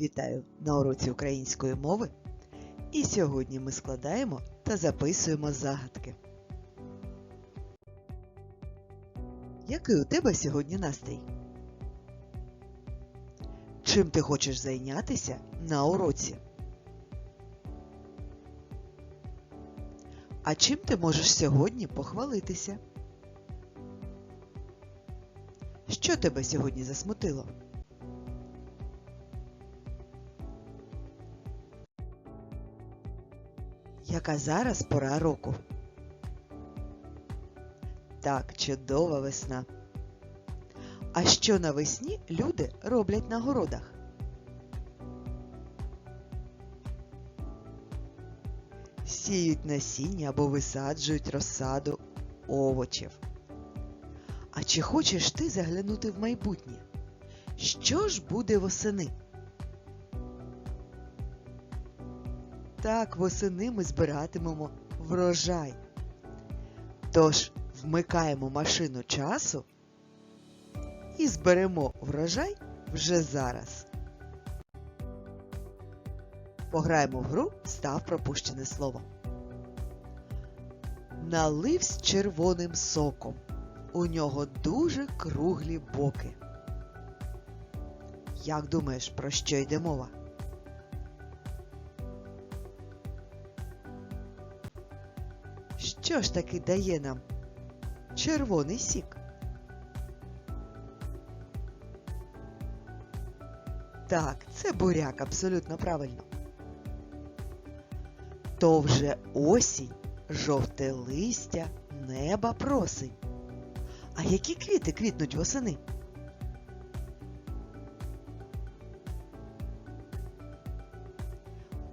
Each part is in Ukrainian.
Вітаю на уроці української мови. І сьогодні ми складаємо та записуємо загадки. Який у тебе сьогодні настрій? Чим ти хочеш зайнятися на уроці? А чим ти можеш сьогодні похвалитися? Що тебе сьогодні засмутило? Яка зараз пора року? Так, чудова весна. А що навесні люди роблять на городах? Сіють насіння або висаджують розсаду овочів. А чи хочеш ти заглянути в майбутнє? Що ж буде восени? Так, восени ми збиратимемо врожай. Тож вмикаємо машину часу і зберемо врожай вже зараз. Пограємо в гру став пропущене слово. Налив з червоним соком. У нього дуже круглі боки. Як думаєш, про що йде мова? Що ж таки дає нам червоний сік? Так, це буряк, абсолютно правильно. То вже осінь, жовте листя, неба просить. А які квіти квітнуть восени?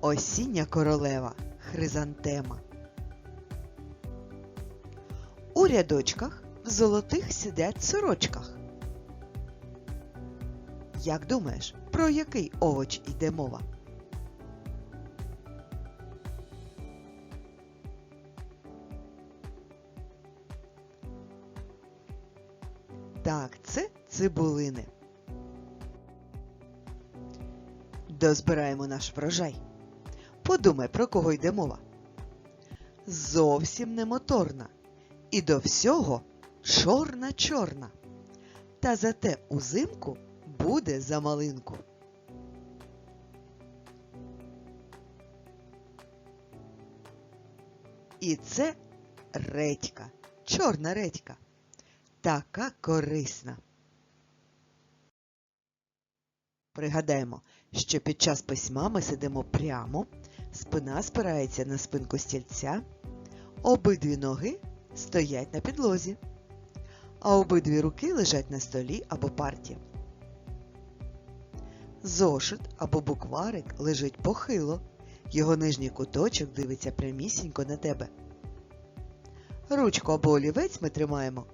Осіння королева хризантема. У рядочках в золотих сидять сорочках. Як думаєш, про який овоч йде мова? Так, це цибулини. Дозбираємо наш врожай. Подумай, про кого йде мова. Зовсім не моторна. І до всього чорна-чорна. Та зате узимку буде за малинку. І це редька, чорна редька. Така корисна. Пригадаємо, що під час письма ми сидимо прямо, спина спирається на спинку стільця, обидві ноги стоять на підлозі, а обидві руки лежать на столі або парті. Зошит або букварик лежить похило, його нижній куточок дивиться прямісінько на тебе. Ручку або олівець ми тримаємо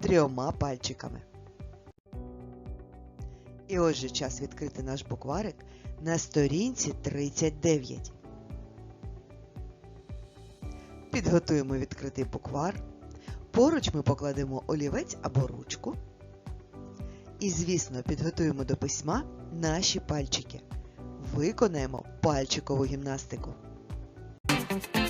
трьома пальчиками. І ось же час відкрити наш букварик на сторінці 39. Підготуємо відкритий буквар. Поруч ми покладемо олівець або ручку. І, звісно, підготуємо до письма наші пальчики. Виконаємо пальчикову гімнастику. Музика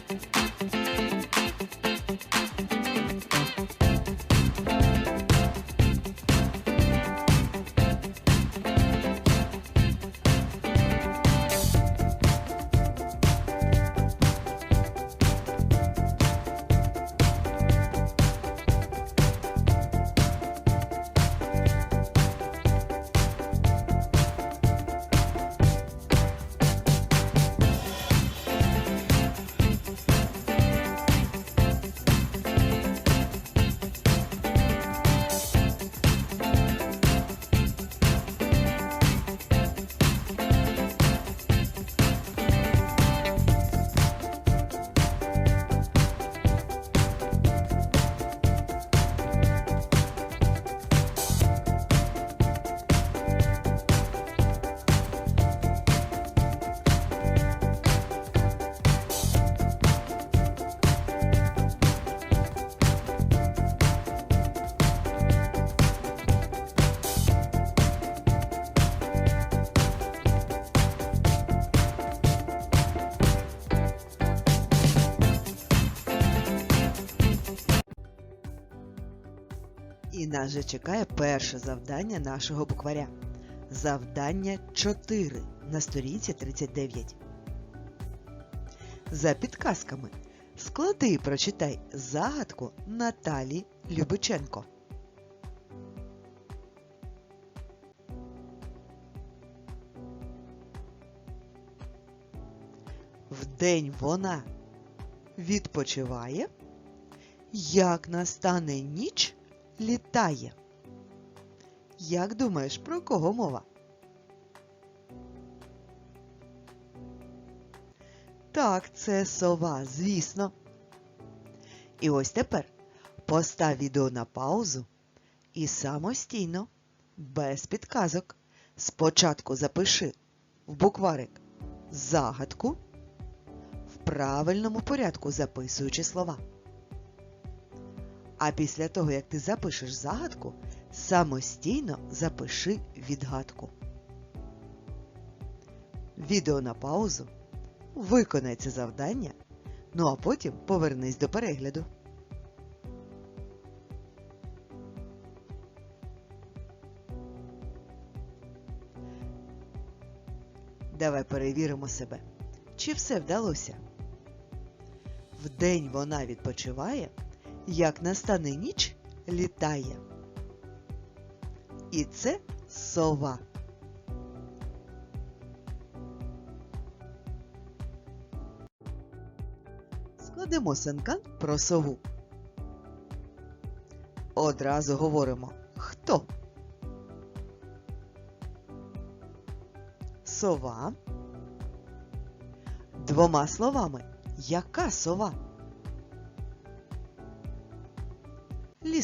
нас же чекає перше завдання нашого букваря. Завдання 4 на сторінці 39. За підказками склади і прочитай загадку Наталі Любиченко. Вдень вона відпочиває, як настане ніч літає. Як думаєш, про кого мова? Так, це сова, звісно. І ось тепер постав відео на паузу і самостійно, без підказок, спочатку запиши в букварик загадку, в правильному порядку записуючи слова. А після того, як ти запишеш загадку, самостійно запиши відгадку. Відео на паузу. Виконай це завдання, ну а потім повернись до перегляду. Давай перевіримо себе. Чи все вдалося? Вдень вона відпочиває, як настане ніч літає. І це сова. Складемо сенкан про сову. Одразу говоримо хто? Сова. Двома словами. Яка сова?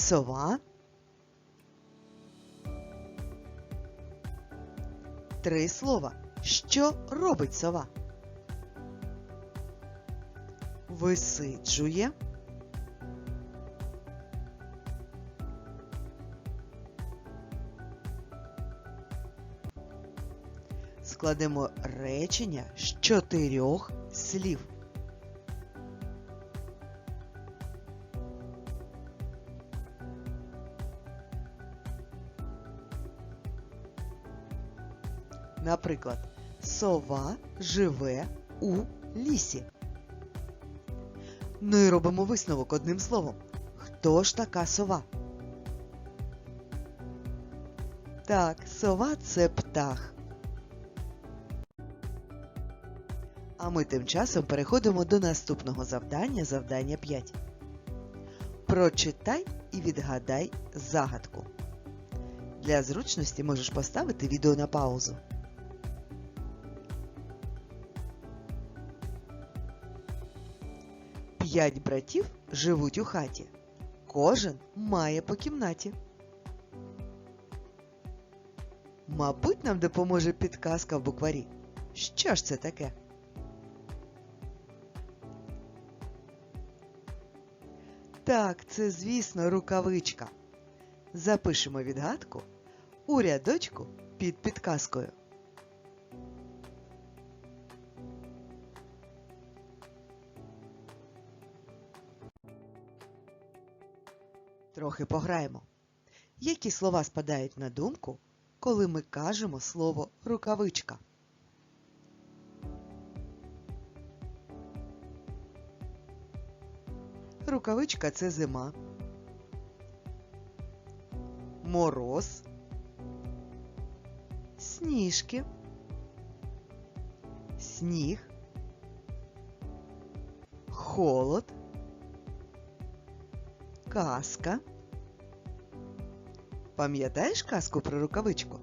Лісова. Три слова. Що робить сова? Висиджує. Складемо речення з чотирьох слів. Наприклад, сова живе у лісі. Ну і робимо висновок одним словом. Хто ж така сова? Так, сова це птах. А ми тим часом переходимо до наступного завдання, завдання 5. Прочитай і відгадай загадку. Для зручності можеш поставити відео на паузу. П'ять братів живуть у хаті. Кожен має по кімнаті. Мабуть, нам допоможе підказка в букварі. Що ж це таке? Так, це, звісно, рукавичка. Запишемо відгадку у рядочку під підказкою. Трохи пограємо. Які слова спадають на думку, коли ми кажемо слово рукавичка? Рукавичка це зима. Мороз. Сніжки. Сніг. Холод. Казка. Пам'ятаєш казку про рукавичку?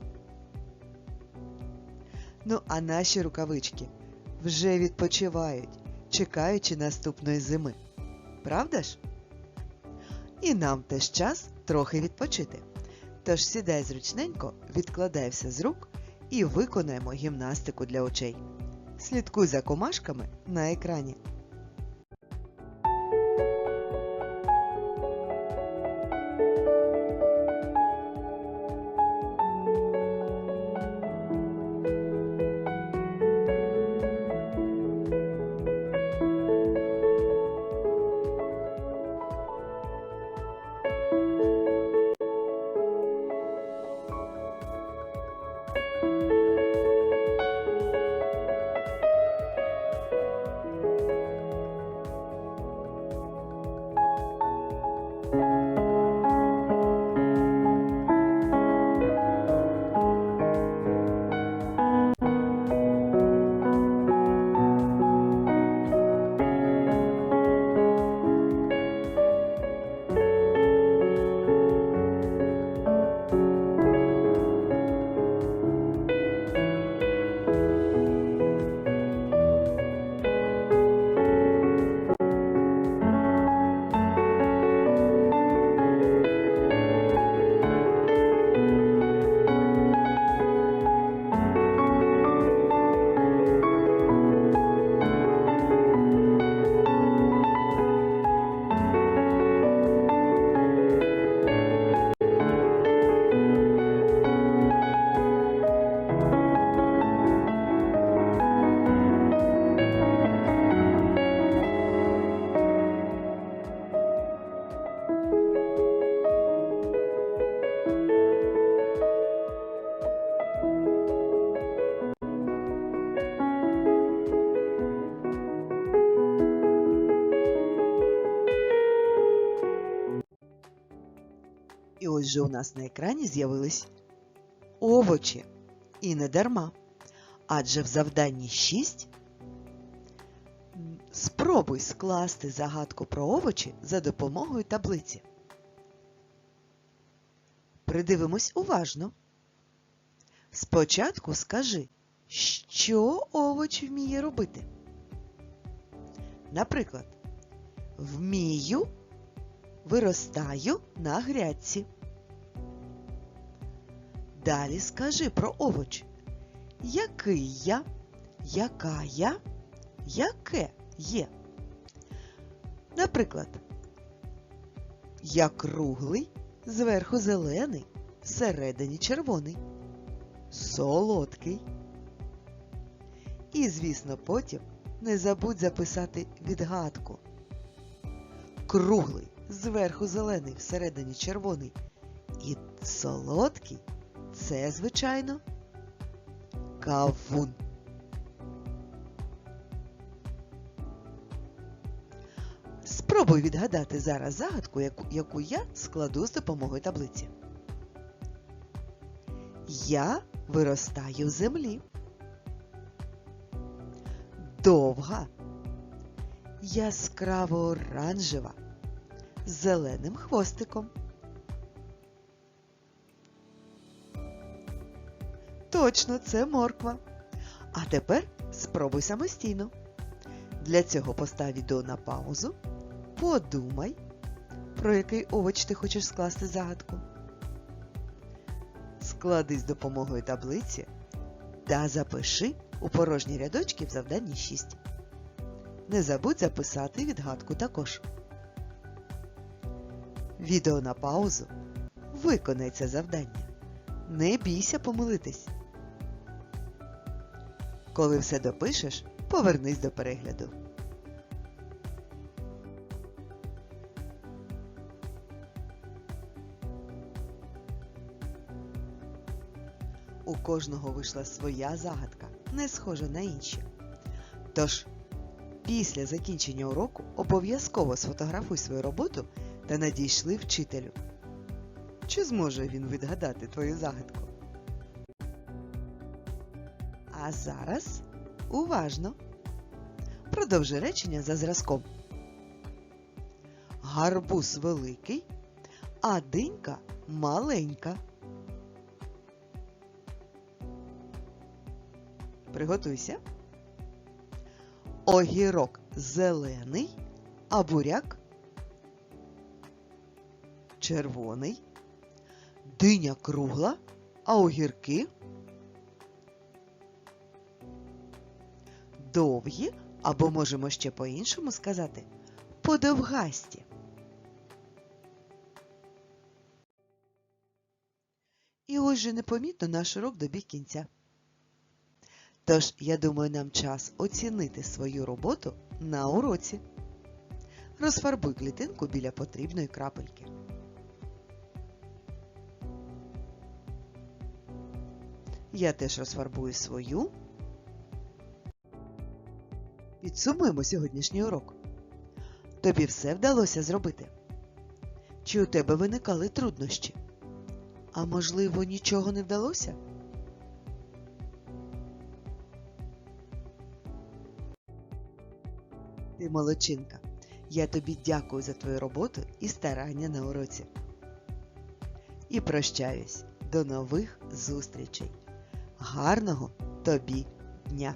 Ну, а наші рукавички вже відпочивають, чекаючи наступної зими. Правда ж? І нам теж час трохи відпочити. Тож сідай зручненько, відкладай все з рук і виконаємо гімнастику для очей. Слідкуй за комашками на екрані. Адже у нас на екрані з'явились овочі. І не дарма. Адже в завданні 6 спробуй скласти загадку про овочі за допомогою таблиці. Придивимось уважно. Спочатку скажи, що овоч вміє робити. Наприклад, вмію, виростаю на грядці. Далі скажи про овоч. Який я, яка я, яке є. Наприклад, я круглий, зверху зелений, всередині червоний, солодкий. І, звісно, потім не забудь записати відгадку. Круглий, зверху зелений, всередині червоний і солодкий це, звичайно, кавун. Спробуй відгадати зараз загадку, яку, яку я складу з допомогою таблиці. Я виростаю в землі. Довга, яскраво оранжева, з зеленим хвостиком. Точно, це морква. А тепер спробуй самостійно. Для цього постав відео на паузу, подумай, про який овоч ти хочеш скласти загадку. Склади з допомогою таблиці та запиши у порожні рядочки в завданні 6. Не забудь записати відгадку також. Відео на паузу. Виконай це завдання. Не бійся помилитись. Коли все допишеш, повернись до перегляду. У кожного вийшла своя загадка, не схожа на інші. Тож, після закінчення уроку обов'язково сфотографуй свою роботу та надійшли вчителю. Чи зможе він відгадати твою загадку? А зараз уважно. Продовжи речення за зразком. Гарбуз великий, а динька маленька. Приготуйся. Огірок зелений, а буряк червоний. Диня кругла, а огірки довгі, або можемо ще по-іншому сказати подовгасті. І ось же непомітно наш урок добіг кінця. Тож, я думаю, нам час оцінити свою роботу на уроці. Розфарбуй клітинку біля потрібної крапельки. Я теж розфарбую свою. Підсумуємо сьогоднішній урок. Тобі все вдалося зробити? Чи у тебе виникали труднощі? А можливо, нічого не вдалося? Ти молодчинка. Я тобі дякую за твою роботу і старання на уроці. І прощаюсь. До нових зустрічей. Гарного тобі дня!